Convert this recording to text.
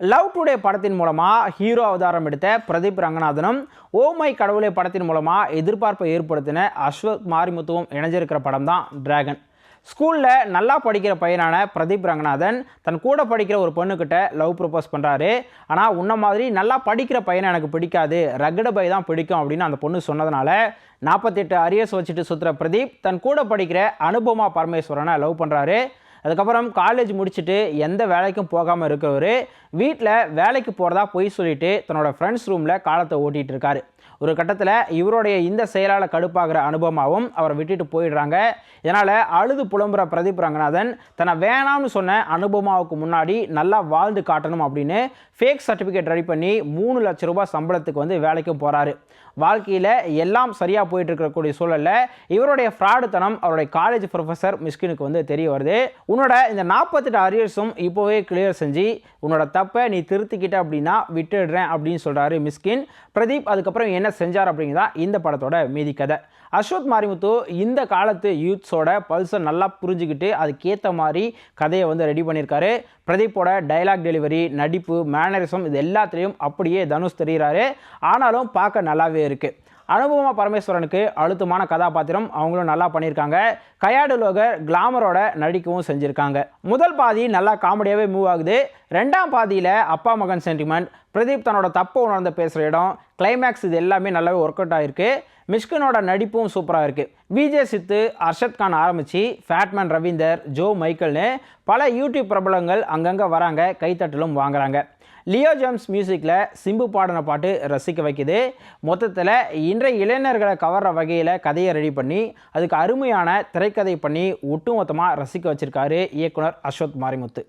Love today படத்தின் மூலமாக hero அவதாரம் எடுத்த பிரதீப் ரங்கநாதனும் ஓ மை கடவுளே படத்தின் மூலமாக எதிர்பார்ப்பை ஏற்படுத்தின அஸ்வத் மாரிமுத்துவும் இணைஞ்சிருக்கிற படம் தான் டிராகன் ஸ்கூலில் நல்லா படிக்கிற பையனான பிரதீப் ரங்கநாதன் தன் கூட படிக்கிற ஒரு பொண்ணுக்கிட்ட லவ் ப்ரப்போஸ் பண்ணுறாரு ஆனால் உன்ன மாதிரி நல்லா படிக்கிற பையனை எனக்கு பிடிக்காது. ரகட பை தான் பிடிக்கும் அப்படின்னு அந்த பொண்ணு சொன்னதுனால நாற்பத்தெட்டு அரியர்ஸ் வச்சுட்டு சுற்றுற பிரதீப் தன் கூட படிக்கிற அனுபமா பரமேஸ்வரனை லவ் பண்ணுறாரு அதுக்கப்புறம் காலேஜ் முடிச்சுட்டு எந்த வேலைக்கும் போகாமல் இருக்கவர் வீட்டில் வேலைக்கு போகிறதா பொய் சொல்லிவிட்டு தன்னோட ஃப்ரெண்ட்ஸ் ரூமில் காலத்தை ஓட்டிகிட்டு இருக்காரு. ஒரு கட்டத்தில் இவருடைய இந்த செயலால் கடுப்பாகிற அனுபவமாகவும் அவரை விட்டுட்டு போயிடுறாங்க. இதனால் அழுது புலம்புற பிரதீப் ரங்கநாதன் தன்னை வேணாம்னு சொன்ன அனுபவமாவுக்கு முன்னாடி நல்லா வாழ்ந்து காட்டணும் அப்படின்னு ஃபேக் சர்டிஃபிகேட் ரெடி பண்ணி மூணு லட்ச ரூபாய் சம்பளத்துக்கு வந்து வேலைக்கும் போகிறாரு வாழ்க்கையில் எல்லாம் சரியாக போயிட்டு இருக்கக்கூடிய சூழலில் இவருடைய ஃப்ராடுத்தனம் அவருடைய காலேஜ் ப்ரொஃபஸர் மிஸ்கினுக்கு வந்து தெரிய வருது. உன்னோட இந்த நாற்பத்தெட்டு அரியர்ஸும் இப்போவே கிளியர் செஞ்சு உன்னோட தப்பை நீ திருத்திக்கிட்ட அப்படின்னா விட்டுடுறேன் அப்படின்னு சொல்கிறாரு மிஸ்கின். பிரதீப் அதுக்கப்புறம் என்ன செஞ்சார் அப்படிங்கிறதா இந்த படத்தோட மீதி கதை. அஸ்வத் மாரிமுத்து இந்த காலத்து யூத்ஸோட பல்ஸை நல்லா புரிஞ்சுக்கிட்டு அதுக்கேற்ற மாதிரி கதையை வந்து ரெடி பண்ணியிருக்காரு. பிரதீப்போட டைலாக் டெலிவரி நடிப்பு மேனரிசம் இது எல்லாத்துலேயும் அப்படியே தனுஷ் தெரிகிறாரு ஆனாலும் பார்க்க நல்லாவே இருக்குது அனுபவமா பரமேஸ்வரனுக்கு அழுத்தமான கதாபாத்திரம் அவங்களும் நல்லா பண்ணியிருக்காங்க. கயாடு லோகர் கிளாமரோட நடிக்கவும் செஞ்சுருக்காங்க. முதல் பாதி நல்லா காமெடியாகவே மூவ் ஆகுது. ரெண்டாம் பாதியில் அப்பா மகன் சென்டிமெண்ட் பிரதீப் தன்னோட தப்பை உணர்ந்து பேசுகிற இடம் கிளைமேக்ஸ் இது எல்லாமே நல்லாவே ஒர்க் அவுட் ஆகிருக்கு மிஷ்கினோட நடிப்பும் சூப்பராக இருக்குது விஜே சித்து அர்ஷத் கான் ஆரம்பித்து ஃபேட்மேன் ரவீந்தர் ஜோ மைக்கேல்னு பல யூடியூப் பிரபலங்கள் அங்கங்கே வராங்க கைத்தட்டலும் வாங்குறாங்க. லியோ ஜேம்ஸ் மியூசிக்கில் சிம்பு பாடின பாட்டு ரசிக்க வைக்குது. மொத்தத்தில் இன்றைய இளைஞர்களை கவர்ற வகையில் கதையை ரெடி பண்ணி அதுக்கு அருமையான திரைக்கதை பண்ணி ஒட்டுமொத்தமாக ரசிக்க வச்சுருக்காரு இயக்குனர் அஸ்வத் மாரிமுத்து.